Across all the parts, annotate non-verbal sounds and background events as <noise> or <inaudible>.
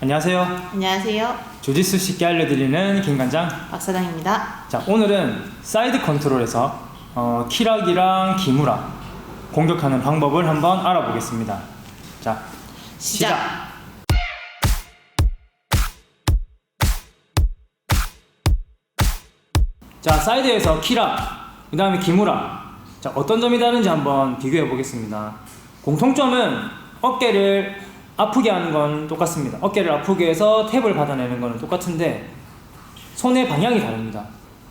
안녕하세요. 안녕하세요. 주짓수 쉽게 알려드리는 김관장. 박사장입니다. 자, 오늘은 사이드 컨트롤에서 어, 키락이랑 기무라 공격하는 방법을 한번 알아보겠습니다. 자, 시작. 자, 사이드에서 키락, 그 다음에 기무라. 자, 어떤 점이 다른지 한번 비교해 보겠습니다. 공통점은 어깨를 아프게 하는 건 똑같습니다. 어깨를 아프게 해서 탭을 받아내는 거는 똑같은데 손의 방향이 다릅니다.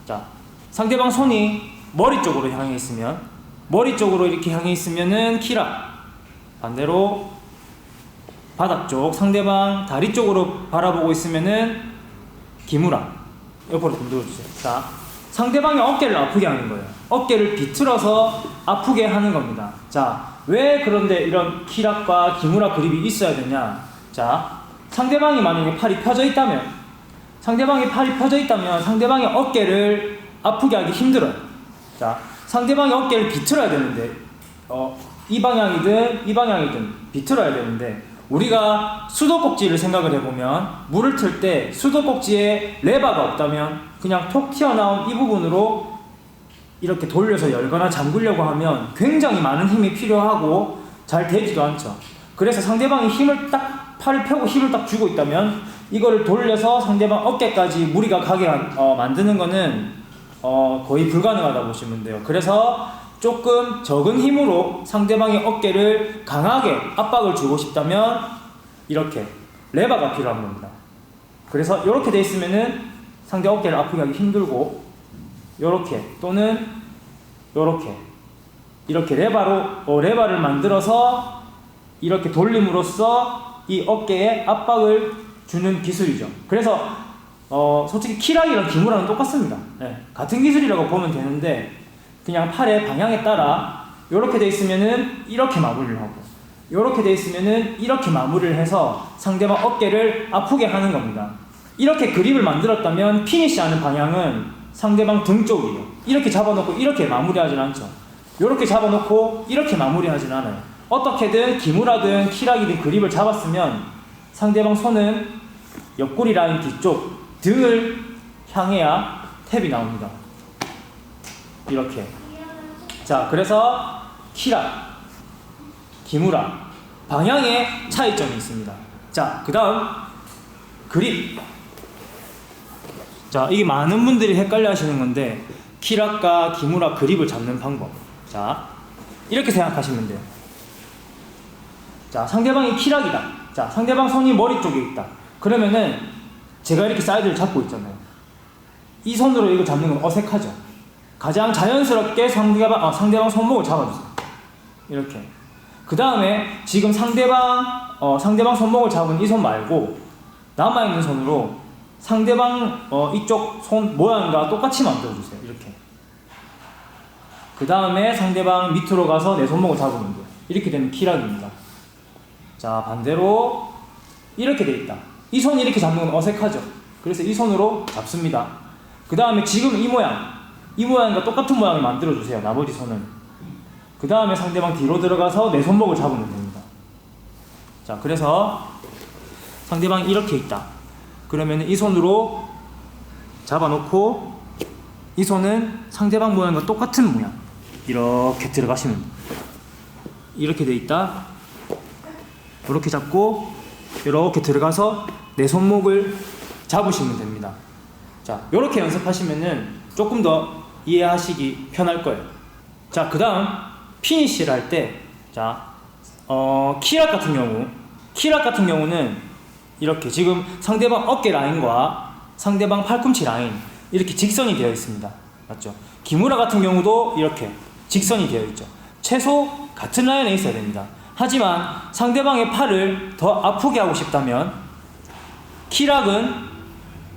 자, 상대방 손이 머리 쪽으로 향해 있으면 머리 쪽으로 이렇게 향해 있으면은 키락. 반대로 바닥 쪽 상대방 다리 쪽으로 바라보고 있으면은 기무라. 옆으로 좀 들어주세요. 자, 상대방의 어깨를 아프게 하는 거예요. 어깨를 비틀어서 아프게 하는 겁니다. 자, 왜 그런데 이런 키락과 기무라 그립이 있어야 되냐? 자, 상대방이 만약에 팔이 펴져 있다면, 상대방이 팔이 펴져 있다면 상대방의 어깨를 아프게 하기 힘들어요. 자, 상대방의 어깨를 비틀어야 되는데, 어, 이 방향이든 이 방향이든 비틀어야 되는데, 우리가 수도꼭지를 생각을 해보면 물을 틀 때 수도꼭지에 레바가 없다면 그냥 톡 튀어나온 이 부분으로 이렇게 돌려서 열거나 잠그려고 하면 굉장히 많은 힘이 필요하고 잘 되지도 않죠. 그래서 상대방이 힘을 딱 팔을 펴고 힘을 딱 주고 있다면 이거를 돌려서 상대방 어깨까지 무리가 가게 한- 어, 만드는 거는 어, 거의 불가능하다 보시면 돼요. 그래서 조금 적은 힘으로 상대방의 어깨를 강하게 압박을 주고 싶다면 이렇게 레바가 필요한 겁니다. 그래서 이렇게 돼 있으면은 상대 어깨를 아프게 하기 힘들고 요렇게 또는 요렇게 이렇게 레바로 어, 레바를 만들어서 이렇게 돌림으로써 이 어깨에 압박을 주는 기술이죠. 그래서 어, 솔직히 키락이랑 기무랑은 똑같습니다. 예, 같은 기술이라고 보면 되는데 그냥 팔의 방향에 따라 이렇게 돼 있으면은 이렇게 마무리를 하고 이렇게 돼 있으면은 이렇게 마무리를 해서 상대방 어깨를 아프게 하는 겁니다. 이렇게 그립을 만들었다면 피니시하는 방향은 상대방 등 쪽이에요. 이렇게 잡아놓고 이렇게 마무리하진 않죠. 이렇게 잡아놓고 이렇게 마무리하진 않아요. 어떻게든 기무라든 키락이든 그립을 잡았으면 상대방 손은 옆구리 라인 뒤쪽 등을 향해야 탭이 나옵니다. 이렇게. 자, 그래서 키락, 기무라 방향에 차이점이 있습니다. 자, 그 다음 그립. 자, 이게 많은 분들이 헷갈려 하시는 건데, 키락과 기무라 그립을 잡는 방법. 자, 이렇게 생각하시면 돼요. 자, 상대방이 키락이다. 자, 상대방 손이 머리 쪽에 있다. 그러면은, 제가 이렇게 사이드를 잡고 있잖아요. 이 손으로 이거 잡는 건 어색하죠? 가장 자연스럽게 상대방, 아, 상대방 손목을 잡아주세요. 이렇게. 그 다음에 지금 상대방, 어, 상대방 손목을 잡은 이 손 말고, 남아있는 손으로 상대방 어, 이쪽 손 모양과 똑같이 만들어주세요. 이렇게. 그 다음에 상대방 밑으로 가서 내 손목을 잡으면 돼요. 이렇게 되면 키락입니다. 자, 반대로 이렇게 돼 있다. 이 손 이렇게 잡는 건 어색하죠? 그래서 이 손으로 잡습니다. 그 다음에 지금 이 모양, 이 모양과 똑같은 모양을 만들어주세요. 나머지 손은. 그 다음에 상대방 뒤로 들어가서 내 손목을 잡으면 됩니다. 자, 그래서 상대방이 이렇게 있다. 그러면 이 손으로 잡아놓고 이 손은 상대방 모양과 똑같은 모양 이렇게 들어가시면 돼요. 이렇게 돼 있다. 이렇게 잡고 이렇게 들어가서 내 손목을 잡으시면 됩니다. 자, 이렇게 연습하시면은 조금 더 이해하시기 편할 거예요. 자, 그 다음 피니시를 할 때, 자, 어, 키락 같은 경우, 키락 같은 경우는 이렇게 지금 상대방 어깨 라인과 상대방 팔꿈치 라인 이렇게 직선이 되어 있습니다. 맞죠? 기무라 같은 경우도 이렇게 직선이 되어 있죠. 최소 같은 라인에 있어야 됩니다. 하지만 상대방의 팔을 더 아프게 하고 싶다면 키락은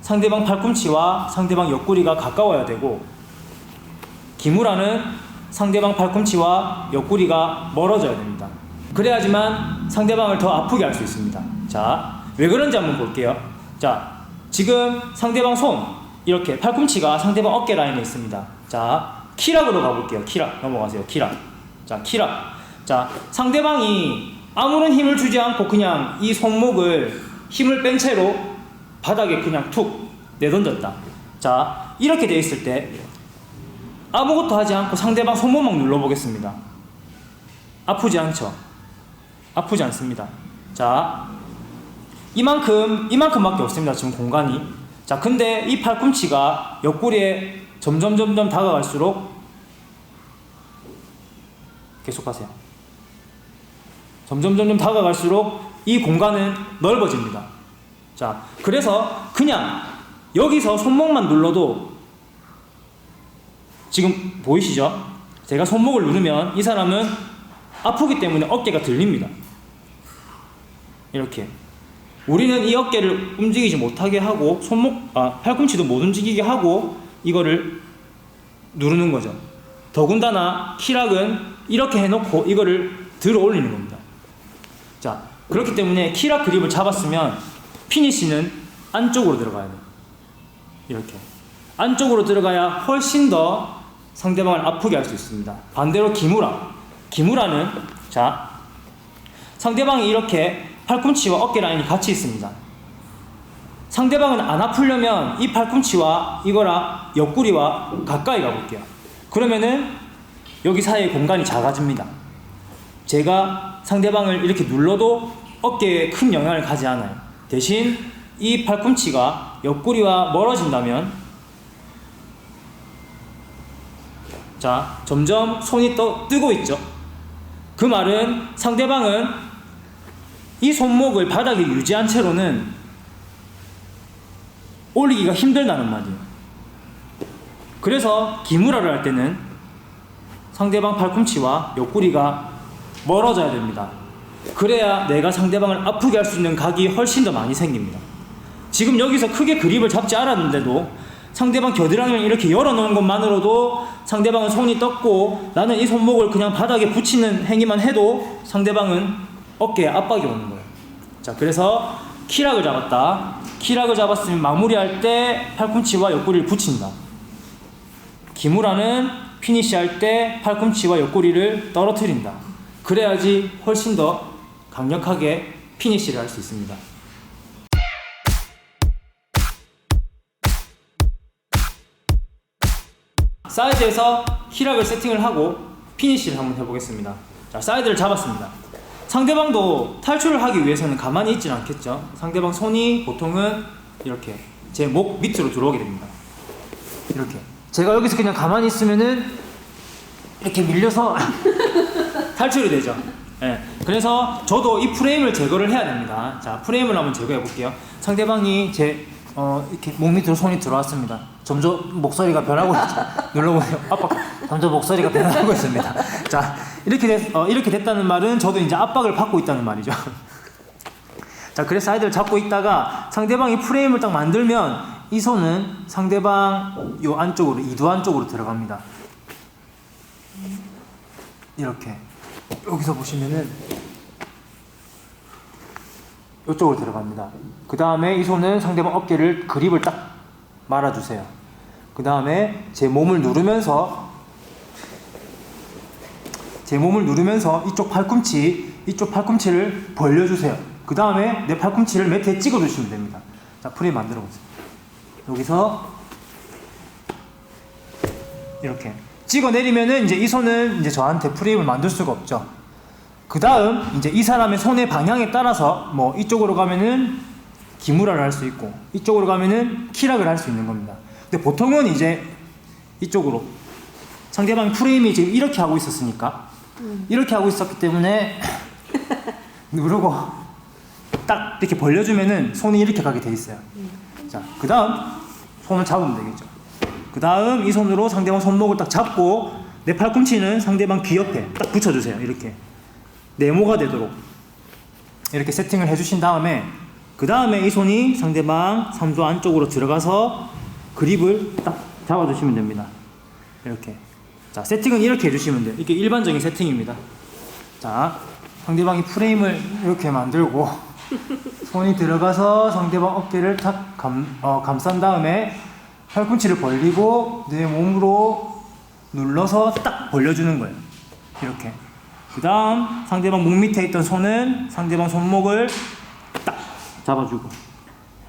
상대방 팔꿈치와 상대방 옆구리가 가까워야 되고 기무라는 상대방 팔꿈치와 옆구리가 멀어져야 됩니다. 그래야지만 상대방을 더 아프게 할 수 있습니다. 자, 왜 그런지 한번 볼게요. 자, 지금 상대방 손 이렇게 팔꿈치가 상대방 어깨 라인에 있습니다. 자, 키락으로 가볼게요. 키락 넘어가세요. 키락. 자, 키락. 자, 상대방이 아무런 힘을 주지 않고 그냥 이 손목을 힘을 뺀 채로 바닥에 그냥 툭 내던졌다. 자, 이렇게 돼 있을 때 아무것도 하지 않고 상대방 손목만 눌러보겠습니다. 아프지 않죠? 아프지 않습니다. 자, 이만큼, 이만큼밖에 없습니다. 지금 공간이. 자, 근데 이 팔꿈치가 옆구리에 점점 점점 다가갈수록 계속하세요. 점점 점점 다가갈수록 이 공간은 넓어집니다. 자, 그래서 그냥 여기서 손목만 눌러도 지금 보이시죠? 제가 손목을 누르면 이 사람은 아프기 때문에 어깨가 들립니다. 이렇게. 우리는 이 어깨를 움직이지 못하게 하고 손목, 아, 팔꿈치도 못 움직이게 하고 이거를 누르는 거죠. 더군다나 키락은 이렇게 해놓고 이거를 들어 올리는 겁니다. 자, 그렇기 때문에 키락 그립을 잡았으면 피니시는 안쪽으로 들어가야 돼요. 이렇게. 안쪽으로 들어가야 훨씬 더 상대방을 아프게 할 수 있습니다. 반대로 기무라. 기무라는, 자, 상대방이 이렇게 팔꿈치와 어깨 라인이 같이 있습니다. 상대방은 안 아프려면 이 팔꿈치와 이거랑 옆구리와 가까이 가볼게요. 그러면은 여기 사이의 공간이 작아집니다. 제가 상대방을 이렇게 눌러도 어깨에 큰 영향을 가지 않아요. 대신 이 팔꿈치가 옆구리와 멀어진다면 자, 점점 손이 떠, 뜨고 있죠. 그 말은 상대방은 이 손목을 바닥에 유지한 채로는 올리기가 힘들다는 말이에요. 그래서 기무라를 할 때는 상대방 팔꿈치와 옆구리가 멀어져야 됩니다. 그래야 내가 상대방을 아프게 할 수 있는 각이 훨씬 더 많이 생깁니다. 지금 여기서 크게 그립을 잡지 않았는데도 상대방 겨드랑이를 이렇게 열어놓은 것만으로도 상대방은 손이 떴고 나는 이 손목을 그냥 바닥에 붙이는 행위만 해도 상대방은 어깨에 압박이 오는 거예요. 자, 그래서 키락을 잡았다. 키락을 잡았으면 마무리할 때 팔꿈치와 옆구리를 붙인다. 기무라는 피니시 할 때 팔꿈치와 옆구리를 떨어뜨린다. 그래야지 훨씬 더 강력하게 피니시를 할 수 있습니다. 사이드에서 히락을 세팅을 하고 피니시를 한번 해보겠습니다. 자, 사이드를 잡았습니다. 상대방도 탈출을 하기 위해서는 가만히 있진 않겠죠. 상대방 손이 보통은 이렇게 제 목 밑으로 들어오게 됩니다. 이렇게. 제가 여기서 그냥 가만히 있으면은 이렇게 밀려서 <laughs> 탈출이 되죠. 예. 그래서 저도 이 프레임을 제거를 해야 됩니다. 자, 프레임을 한번 제거해 볼게요. 상대방이 제 어, 이렇게 목 밑으로 손이 들어왔습니다. 점점 목소리가 변하고 있죠. <laughs> 눌러보세요. 압박. 점점 목소리가 변하고 있습니다. 자, 이렇게 됐, 어, 이렇게 됐다는 말은 저도 이제 압박을 받고 있다는 말이죠. 자, 그래서 아이들을 잡고 있다가 상대방이 프레임을 딱 만들면 이 손은 상대방 요 안쪽으로 이두 안 쪽으로 들어갑니다. 이렇게 여기서 보시면은 이쪽으로 들어갑니다. 그 다음에 이 손은 상대방 어깨를 그립을 딱 말아주세요. 그 다음에 제 몸을 누르면서 제 몸을 누르면서 이쪽 팔꿈치 이쪽 팔꿈치를 벌려주세요. 그 다음에 내 팔꿈치를 매트에 찍어주시면 됩니다. 자 프레임 만들어 보세요. 여기서 이렇게 찍어 내리면은 이제 이 손은 이제 저한테 프레임을 만들 수가 없죠. 그 다음 이제 이 사람의 손의 방향에 따라서 뭐 이쪽으로 가면은 기무라를 할 수 있고 이쪽으로 가면은 키락을 할 수 있는 겁니다. 근데 보통은 이제 이쪽으로 상대방 프레임이 지금 이렇게 하고 있었으니까 이렇게 하고 있었기 때문에 <laughs> 누르고 딱 이렇게 벌려주면은 손이 이렇게 가게 돼 있어요. 자, 그 다음 손을 잡으면 되겠죠. 그 다음 이 손으로 상대방 손목을 딱 잡고 내 팔꿈치는 상대방 귀 옆에 딱 붙여주세요. 이렇게 네모가 되도록 이렇게 세팅을 해주신 다음에 그 다음에 이 손이 상대방 삼두 안쪽으로 들어가서 그립을 딱 잡아주시면 됩니다. 이렇게 자 세팅은 이렇게 해주시면 돼요. 이게 일반적인 세팅입니다. 자 상대방이 프레임을 이렇게 만들고 <laughs> 손이 들어가서 상대방 어깨를 탁 감, 어, 감싼 다음에 팔꿈치를 벌리고 내 몸으로 눌러서 딱 벌려주는 거예요. 이렇게. 그 다음 상대방 목 밑에 있던 손은 상대방 손목을 딱 잡아주고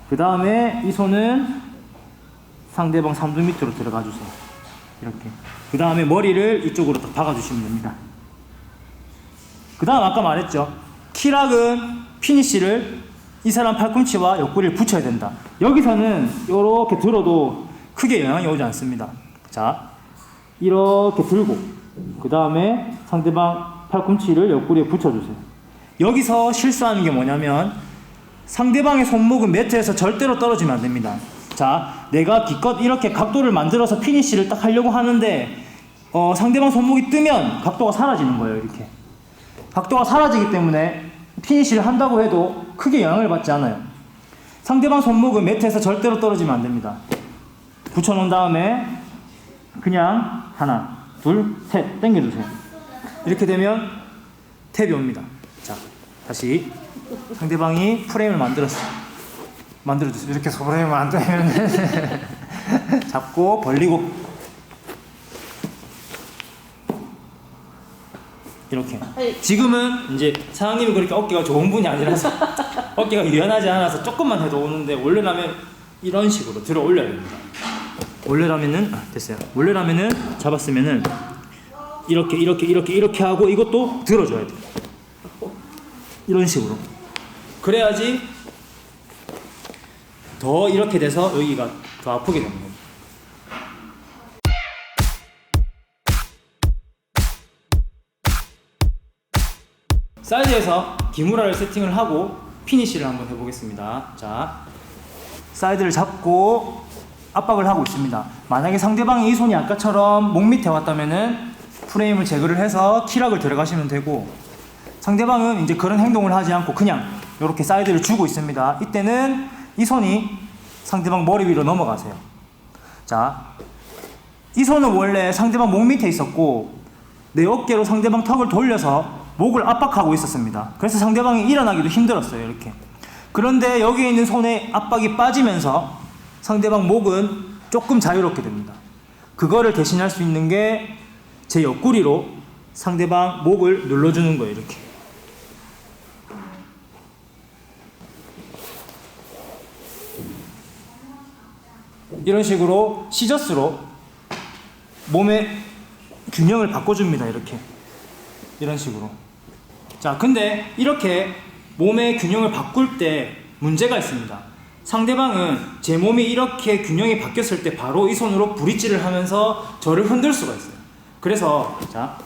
그 다음에 이 손은 상대방 삼두 밑으로 들어가 주세요. 이렇게. 그 다음에 머리를 이쪽으로 딱 박아주시면 됩니다. 그 다음 아까 말했죠. 키락은 피니쉬를 이 사람 팔꿈치와 옆구리를 붙여야 된다. 여기서는 이렇게 들어도 크게 영향이 오지 않습니다. 자, 이렇게 들고 그 다음에 상대방 팔꿈치를 옆구리에 붙여주세요. 여기서 실수하는 게 뭐냐면 상대방의 손목은 매트에서 절대로 떨어지면 안 됩니다. 자, 내가 기껏 이렇게 각도를 만들어서 피니쉬를 딱 하려고 하는데 어, 상대방 손목이 뜨면 각도가 사라지는 거예요. 이렇게. 각도가 사라지기 때문에 피니쉬를 한다고 해도 크게 영향을 받지 않아요. 상대방 손목은 매트에서 절대로 떨어지면 안 됩니다. 붙여놓은 다음에 그냥 하나, 둘, 셋 당겨주세요. 이렇게 되면 탭이 옵니다. 자, 다시 상대방이 프레임을 만들었어요. 만들어주세요. 이렇게 프레임을 만들면 <laughs> 잡고 벌리고 이렇게. 지금은 이제 사장님이 그렇게 어깨가 좋은 분이 아니라서 <laughs> 어깨가 유연하지 않아서 조금만 해도 오는데 원래라면 이런 식으로 들어 올려야 됩니다. 원래라면은 아, 됐어요. 원래라면은 잡았으면은 이렇게 이렇게 이렇게 이렇게 하고 이것도 들어줘야 돼. 이런 식으로. 그래야지 더 이렇게 돼서 여기가 더 아프게 되는 거예요. 사이드에서 기무라를 세팅을 하고 피니쉬를 한번 해보겠습니다. 자, 사이드를 잡고 압박을 하고 있습니다. 만약에 상대방이 이 손이 아까처럼 목 밑에 왔다면은 프레임을 제거를 해서 키락을 들어가시면 되고 상대방은 이제 그런 행동을 하지 않고 그냥 이렇게 사이드를 주고 있습니다. 이때는 이 손이 상대방 머리 위로 넘어가세요. 자, 이 손은 원래 상대방 목 밑에 있었고 내 어깨로 상대방 턱을 돌려서 목을 압박하고 있었습니다. 그래서 상대방이 일어나기도 힘들었어요. 이렇게. 그런데 여기 있는 손에 압박이 빠지면서 상대방 목은 조금 자유롭게 됩니다. 그거를 대신할 수 있는 게 제 옆구리로 상대방 목을 눌러주는 거예요. 이렇게. 이런 식으로 시저스로 몸의 균형을 바꿔줍니다. 이렇게. 이런 식으로. 자, 근데 이렇게 몸의 균형을 바꿀 때 문제가 있습니다. 상대방은 제 몸이 이렇게 균형이 바뀌었을 때 바로 이 손으로 브릿지를 하면서 저를 흔들 수가 있어요. 그래서 자,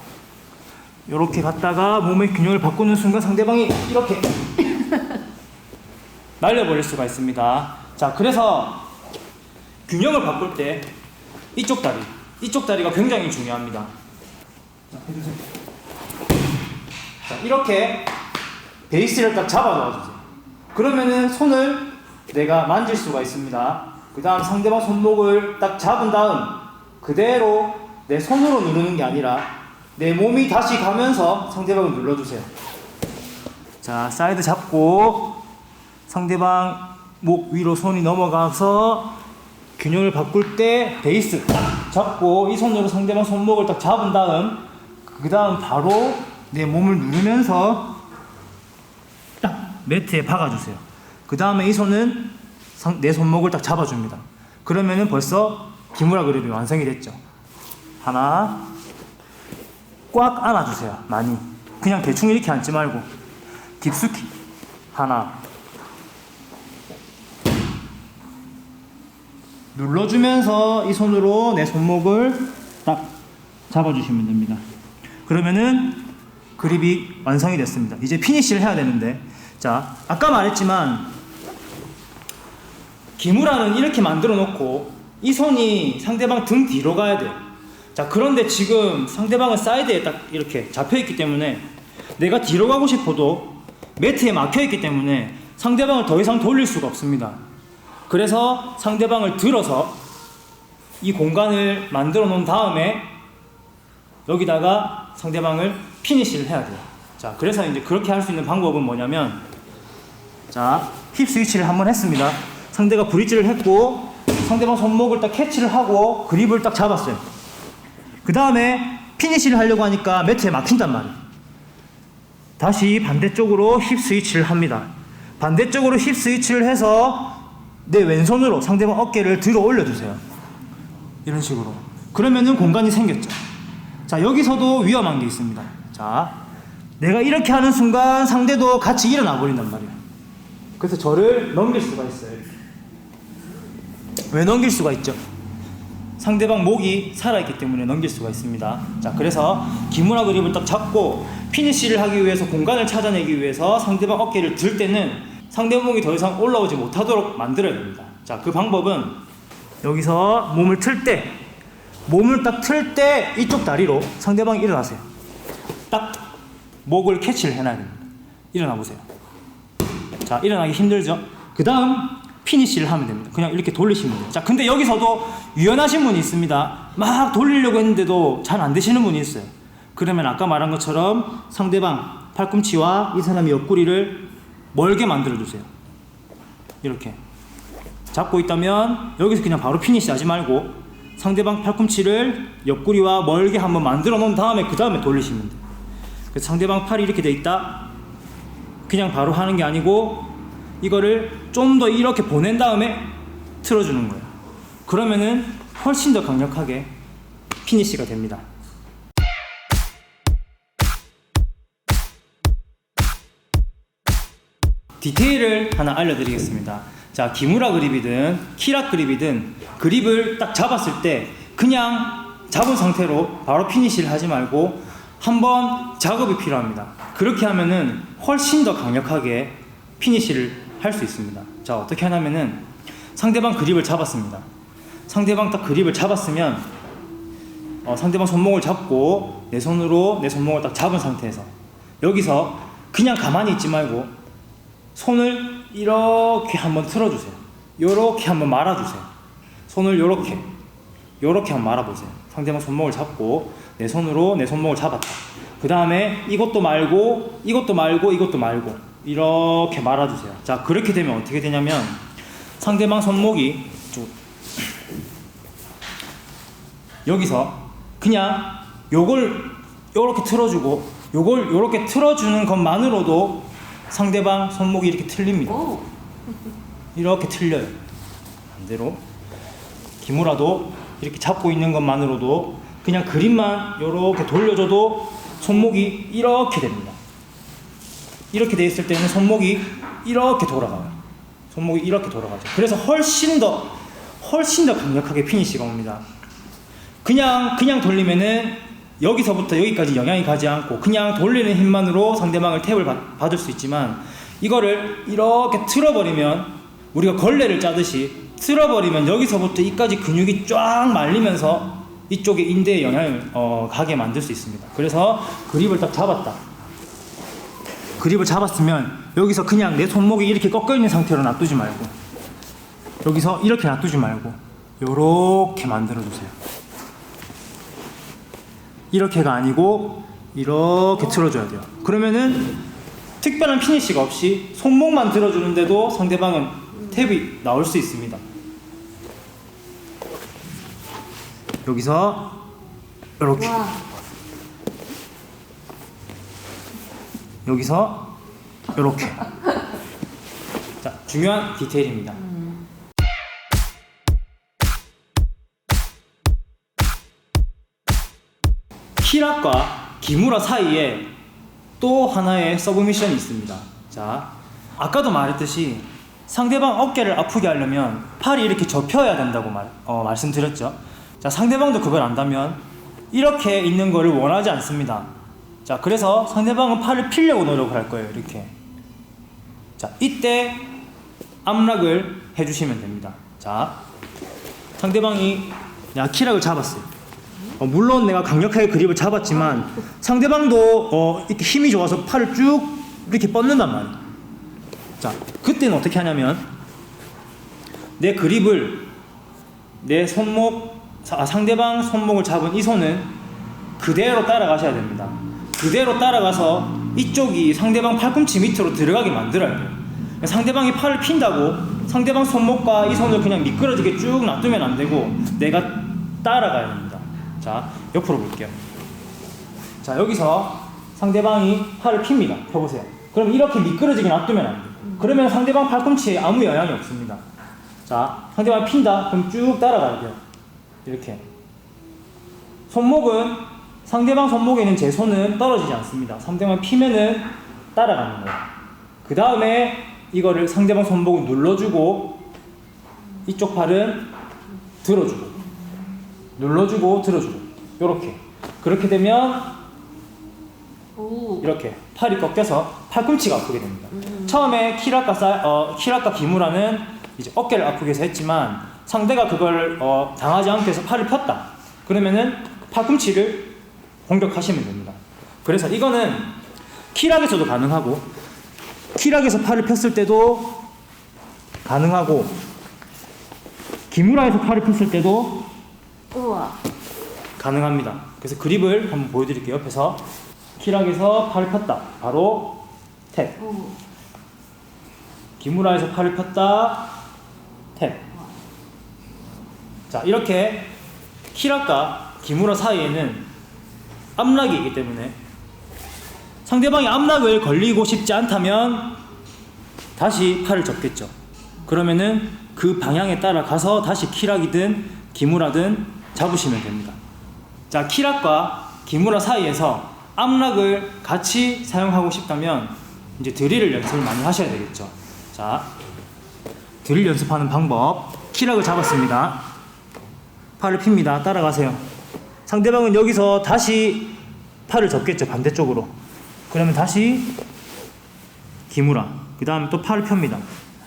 이렇게 갔다가 몸의 균형을 바꾸는 순간 상대방이 이렇게 <laughs> 날려버릴 수가 있습니다. 자, 그래서 균형을 바꿀 때 이쪽 다리, 이쪽 다리가 굉장히 중요합니다. 자, 해주세요. 자, 이렇게 베이스를 딱 잡아 넣어주세요. 그러면은 손을 내가 만질 수가 있습니다. 그 다음 상대방 손목을 딱 잡은 다음 그대로 내 손으로 누르는 게 아니라 내 몸이 다시 가면서 상대방을 눌러주세요. 자, 사이드 잡고 상대방 목 위로 손이 넘어가서 균형을 바꿀 때 베이스 딱 잡고 이 손으로 상대방 손목을 딱 잡은 다음 그 다음 바로 내 몸을 누르면서 딱 매트에 박아주세요. 그 다음에 이 손은 상- 내 손목을 딱 잡아줍니다. 그러면은 벌써 기무라 그립이 완성이 됐죠. 하나 꽉 안아주세요. 많이 그냥 대충 이렇게 앉지 말고 깊숙이 하나 눌러주면서 이 손으로 내 손목을 딱 잡아주시면 됩니다. 그러면은 그립이 완성이 됐습니다. 이제 피니쉬를 해야 되는데, 자, 아까 말했지만, 기무라는 이렇게 만들어 놓고, 이 손이 상대방 등 뒤로 가야 돼요. 자, 그런데 지금 상대방은 사이드에 딱 이렇게 잡혀 있기 때문에, 내가 뒤로 가고 싶어도 매트에 막혀 있기 때문에 상대방을 더 이상 돌릴 수가 없습니다. 그래서 상대방을 들어서 이 공간을 만들어 놓은 다음에 여기다가 상대방을 피니시를 해야 돼요. 자, 그래서 이제 그렇게 할 수 있는 방법은 뭐냐면, 자, 힙 스위치를 한번 했습니다. 상대가 브릿지를 했고, 상대방 손목을 딱 캐치를 하고, 그립을 딱 잡았어요. 그 다음에 피니시를 하려고 하니까 매트에 막힌단 말이에요. 다시 반대쪽으로 힙 스위치를 합니다. 반대쪽으로 힙 스위치를 해서 내 왼손으로 상대방 어깨를 들어 올려주세요. 이런 식으로. 그러면은 공간이 생겼죠. 자, 여기서도 위험한 게 있습니다. 자, 내가 이렇게 하는 순간 상대도 같이 일어나 버린단 말이에요. 그래서 저를 넘길 수가 있어요. 왜 넘길 수가 있죠? 상대방 목이 살아있기 때문에 넘길 수가 있습니다. 자, 그래서 기무라 그립을 딱 잡고 피니쉬를 하기 위해서 공간을 찾아내기 위해서 상대방 어깨를 들 때는 상대방이 더 이상 올라오지 못하도록 만들어야 됩니다. 자, 그 방법은 여기서 몸을 틀 때, 몸을 딱 틀 때 이쪽 다리로 상대방이 일어나세요. 딱 목을 캐치를 해놔야 됩니다. 일어나 보세요. 자, 일어나기 힘들죠? 그 다음, 피니쉬를 하면 됩니다. 그냥 이렇게 돌리시면 돼요. 자, 근데 여기서도 유연하신 분이 있습니다. 막 돌리려고 했는데도 잘 안 되시는 분이 있어요. 그러면 아까 말한 것처럼 상대방 팔꿈치와 이 사람의 옆구리를 멀게 만들어 주세요. 이렇게. 잡고 있다면 여기서 그냥 바로 피니쉬 하지 말고 상대방 팔꿈치를 옆구리와 멀게 한번 만들어 놓은 다음에 그 다음에 돌리시면 돼요. 그래서 상대방 팔이 이렇게 돼 있다. 그냥 바로 하는 게 아니고 이거를 좀 더 이렇게 보낸 다음에 틀어주는 거예요. 그러면은 훨씬 더 강력하게 피니시가 됩니다. 디테일을 하나 알려드리겠습니다. 자, 기무라 그립이든 키라 그립이든 그립을 딱 잡았을 때 그냥 잡은 상태로 바로 피니시를 하지 말고 한번 작업이 필요합니다. 그렇게 하면은 훨씬 더 강력하게 피니시를 할 수 있습니다. 자, 어떻게 하냐면은 상대방 그립을 잡았습니다. 상대방 딱 그립을 잡았으면 어, 상대방 손목을 잡고 내 손으로 내 손목을 딱 잡은 상태에서 여기서 그냥 가만히 있지 말고 손을 이렇게 한번 틀어주세요. 요렇게 한번 말아주세요. 손을 요렇게, 요렇게 한번 말아보세요. 상대방 손목을 잡고 내 손으로 내 손목을 잡았다. 그 다음에 이것도 말고, 이것도 말고, 이것도 말고 이렇게 말아주세요. 자 그렇게 되면 어떻게 되냐면 상대방 손목이 좀 여기서 그냥 요걸 요렇게 틀어주고 요걸 요렇게 틀어주는 것만으로도 상대방 손목이 이렇게 틀립니다. 오. 이렇게 틀려요. 반대로 기무라도 이렇게 잡고 있는 것만으로도 그냥 그림만 이렇게 돌려줘도 손목이 이렇게 됩니다. 이렇게 돼 있을 때는 손목이 이렇게 돌아가요. 손목이 이렇게 돌아가죠. 그래서 훨씬 더 훨씬 더 강력하게 피니시가 옵니다. 그냥 그냥 돌리면은 여기서부터 여기까지 영향이 가지 않고 그냥 돌리는 힘만으로 상대방을 탭을 받, 받을 수 있지만 이거를 이렇게 틀어버리면 우리가 걸레를 짜듯이 틀어버리면 여기서부터 이까지 근육이 쫙 말리면서 이쪽에 인대에 영향을 어, 가게 만들 수 있습니다. 그래서 그립을 딱 잡았다. 그립을 잡았으면 여기서 그냥 내 손목이 이렇게 꺾여 있는 상태로 놔두지 말고 여기서 이렇게 놔두지 말고 요렇게 만들어 주세요. 이렇게가 아니고 이렇게 틀어줘야 돼요. 그러면은 특별한 피니시가 없이 손목만 들어주는데도 상대방은 탭이 나올 수 있습니다. 여기서 이렇게 여기서 이렇게 자 중요한 디테일입니다. 키락과 기무라 사이에 또 하나의 서브미션이 있습니다. 자, 아까도 말했듯이 상대방 어깨를 아프게 하려면 팔이 이렇게 접혀야 된다고 말, 어, 말씀드렸죠. 자, 상대방도 그걸 안다면 이렇게 있는 거를 원하지 않습니다. 자, 그래서 상대방은 팔을 피려고 노력을 할 거예요. 이렇게. 자, 이때 암락을 해주시면 됩니다. 자, 상대방이 야 키락을 잡았어요. 어, 물론 내가 강력하게 그립을 잡았지만 상대방도 어, 이렇게 힘이 좋아서 팔을 쭉 이렇게 뻗는단 말이야. 자, 그때는 어떻게 하냐면 내 그립을 내 손목, 아, 상대방 손목을 잡은 이 손은 그대로 따라가셔야 됩니다. 그대로 따라가서 이쪽이 상대방 팔꿈치 밑으로 들어가게 만들어야 돼요. 상대방이 팔을 핀다고 상대방 손목과 이 손을 그냥 미끄러지게 쭉 놔두면 안 되고 내가 따라가야 됩니다. 자, 옆으로 볼게요. 자, 여기서 상대방이 팔을 핍니다. 펴보세요. 그럼 이렇게 미끄러지게 놔두면 안 돼요. 그러면 상대방 팔꿈치에 아무 영향이 없습니다. 자, 상대방 핀다. 그럼 쭉 따라가야 돼요. 이렇게. 손목은 상대방 손목에는 제 손은 떨어지지 않습니다. 상대방 피면은 따라가는 거예요. 그 다음에 이거를 상대방 손목을 눌러주고 이쪽 팔은 들어주고 눌러주고 들어주고 이렇게 그렇게 되면 오. 이렇게 팔이 꺾여서 팔꿈치가 아프게 됩니다. 처음에 키라카 사, 어, 키라카 기무라는 이제 어깨를 아프게 해서 했지만 상대가 그걸 어, 당하지 않기 위해서 팔을 폈다. 그러면은 팔꿈치를 공격하시면 됩니다. 그래서 이거는 키락에서도 가능하고 키락에서 팔을 폈을 때도 가능하고 기무라에서 팔을 폈을 때도 우와. 가능합니다. 그래서 그립을 한번 보여드릴게요. 옆에서 키락에서 팔을 폈다. 바로 탭. 오. 기무라에서 팔을 폈다. 탭. 자 이렇게 키락과 기무라 사이에는 암락이 있기 때문에 상대방이 암락을 걸리고 싶지 않다면 다시 팔을 접겠죠. 그러면은 그 방향에 따라 가서 다시 키락이든 기무라든 잡으시면 됩니다. 자, 키락과 기무라 사이에서 암락을 같이 사용하고 싶다면 이제 드릴을 연습을 많이 하셔야 되겠죠. 자, 드릴 연습하는 방법. 키락을 잡았습니다. 팔을 핍니다. 따라가세요. 상대방은 여기서 다시 팔을 접겠죠. 반대쪽으로. 그러면 다시 기무라. 그 다음에 또 팔을 펴니다.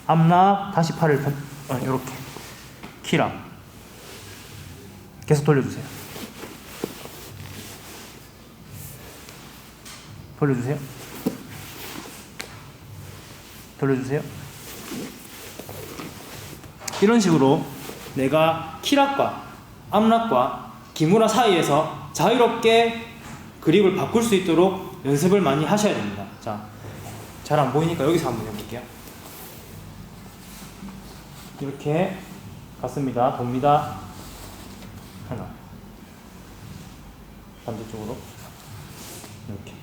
암락, 다시 팔을 펴. 아, 이렇게. 키락. 계속 돌려주세요. 돌려주세요. 돌려주세요. 이런 식으로 내가 키락과 암락과 기무라 사이에서 자유롭게 그립을 바꿀 수 있도록 연습을 많이 하셔야 됩니다. 자, 잘 안 보이니까 여기서 한번 해볼게요. 이렇게 갔습니다. 돕니다. 하나. 반대쪽으로. 이렇게.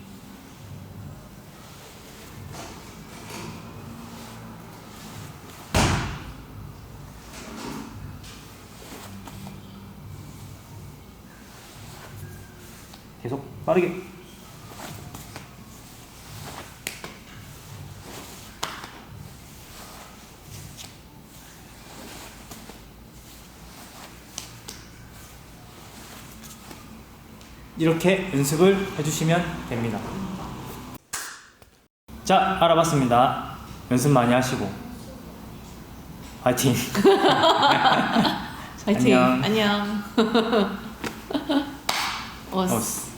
계속 빠르게. 이렇게 연습을 해주시면 됩니다. 자, 알아봤습니다. 연습 많이 하시고. 화이팅! <laughs> 파이팅. 안녕. 안녕. <laughs>